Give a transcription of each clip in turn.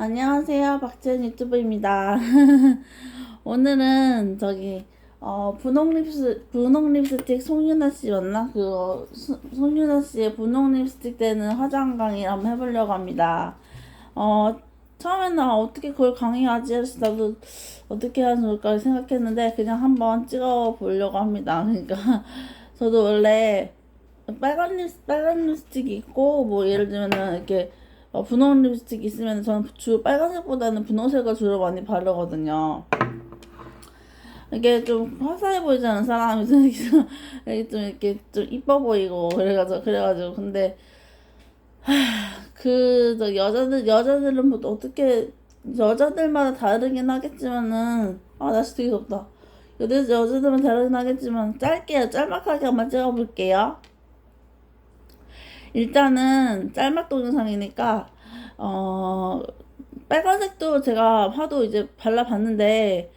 안녕하세요. 박지은 유튜브입니다. 오늘은 저기 어 분홍 립스 분홍 립스틱 송윤아 씨 맞나? 그거 수- 송윤아 씨의 분홍 립스틱 되는 화장 강의를 한번 해보려고 합니다. 어 처음에는 아, 어떻게 그걸 강의하지 해서 나도 어떻게 하면 좋을까 생각했는데 그냥 한번 찍어 보려고 합니다. 그러니까 저도 원래 빨간 립 빨간 립스틱이 있고 뭐 예를 들면은 이렇게 어, 분홍 립스틱 있으면 저는 주 빨간색보다는 분홍색을 주로 많이 바르거든요. 이게 좀 화사해 보이지 않은 사람이 좀 이렇게 좀 이렇게 좀 이뻐 보이고 그래가지고 그래가지고 근데 그저 여자들 여자들은 뭐 어떻게 여자들마다 다르긴 하겠지만은 아 날씨 되게 덥다. 여자 여자들은 다르긴 하겠지만 짧게 짤막하게 한번 찍어볼게요. 일단은 짤막 동영상이니까 어 빨간색도 제가 하도 이제 발라봤는데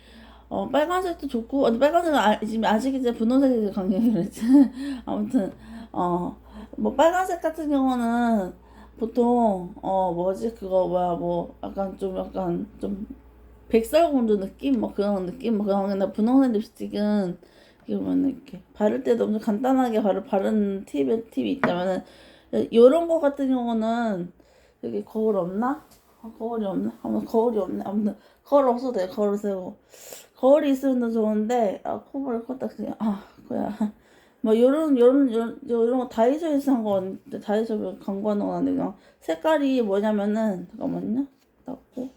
어 빨간색도 좋고 아니 빨간색은 아, 지금 아직 이제 분홍색이 강렬했지 아무튼 어 뭐 빨간색 같은 경우는 보통 어 뭐지? 그거 뭐야 뭐 약간 좀 약간 좀 백설공주 느낌? 뭐 그런 느낌? 뭐 그런 근데 분홍색 립스틱은 이게 보면 이렇게 바를 때도 엄청 간단하게 바르 바르는 팁이 팁이 있다면은 요런 거 같은 경우는 여기 거울 없나? 아, 거울이 없나? 아무튼 거울이 없네. 아무튼 거울 없어도 돼. 거울 세고 거울이 있으면 더 좋은데 아 코를 컸다 그냥 아 그야 뭐 요런 요런 요런 요런 거 다이소에서 산거 같은데 다이소 광고하는 건 그냥 색깔이 뭐냐면은 잠깐만요. 닦고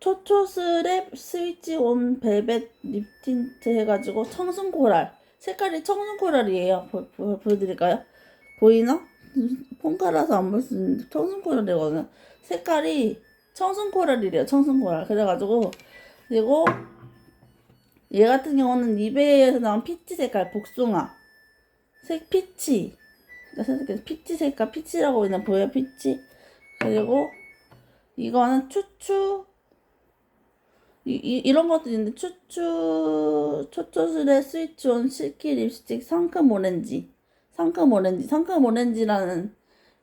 초초 스랩 스위치 온 벨벳 립 틴트 해가지고 청순 코랄 색깔이 청순 코랄이에요. 보, 보, 보여드릴까요? 보이나? 폰카라서 안 볼 수 있는데 청순 코랄이거든요. 색깔이 청순 코랄이래요. 청순 코랄. 그래가지고 그리고 얘 같은 경우는 이베이에서 나온 피치 색깔 복숭아 색 피치 피치 색깔 피치라고 그냥 보여 피치 그리고 이거는 추추 이, 이, 이런 것도 있는데 추추 초초스레 스위치온 실키 립스틱 상큼 오렌지 상큼 오렌지 상큼 오렌지라는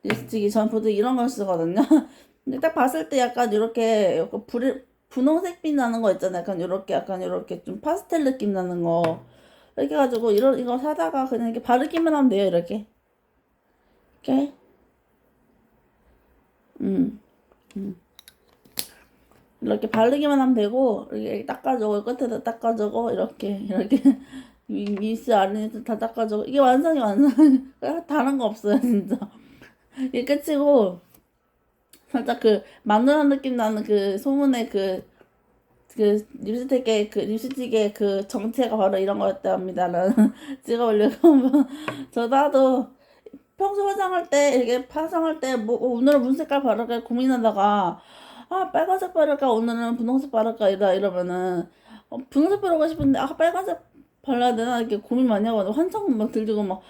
립스틱이 전 보통 이런 걸 쓰거든요. 근데 딱 봤을 때 약간 이렇게 약간 불, 분홍색 빛 나는 거 있잖아요. 약간 이렇게 약간 이렇게 좀 파스텔 느낌 나는 거. 이렇게 해가지고 이런 이거 사다가 그냥 이렇게 바르기만 하면 돼요 이렇게. 이렇게? 음, 음. 이렇게 바르기만 하면 되고 이렇게 닦아주고 끝에다 닦아주고 이렇게 이렇게 위- 위스 아래에서 다 닦아주고 이게 완성이 완성 다른 거 없어요 진짜 이게 끝이고 살짝 그 마누라 느낌 나는 그 소문의 그, 그 립스틱의 그 립스틱의 그 정체가 바로 이런. 라는 찍어보려고 한번 저도 평소 화장할 때 이렇게 화장할 때 뭐 오늘은 무슨 색깔 바를까 고민하다가 아 빨간색 바를까 오늘은 분홍색 바를까 이러 이러면은 어, 분홍색 바르고 싶은데 아 빨간색 발라야 되나? 이렇게 고민 많이 하고 환청 막 들고 막아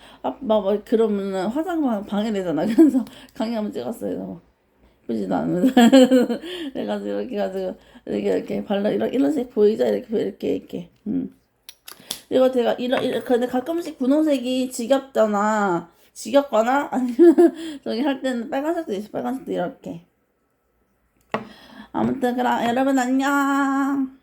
막 막 그러면은 화장 방 방해되잖아. 그래서 강의 한번 찍었어요. 예쁘지도 않으면서 그래가지고 이렇게 가지고 이렇게 이렇게 발라 이런 이런 색 보이죠? 이렇게 이렇게 이렇게. 음. 이거 제가 이런 이런 근데 가끔씩 분홍색이 지겹잖아. 지겹거나? 아니면 저기 할 때는 빨간색도 있어. 빨간색도 이렇게. 아무튼 그럼 여러분 안녕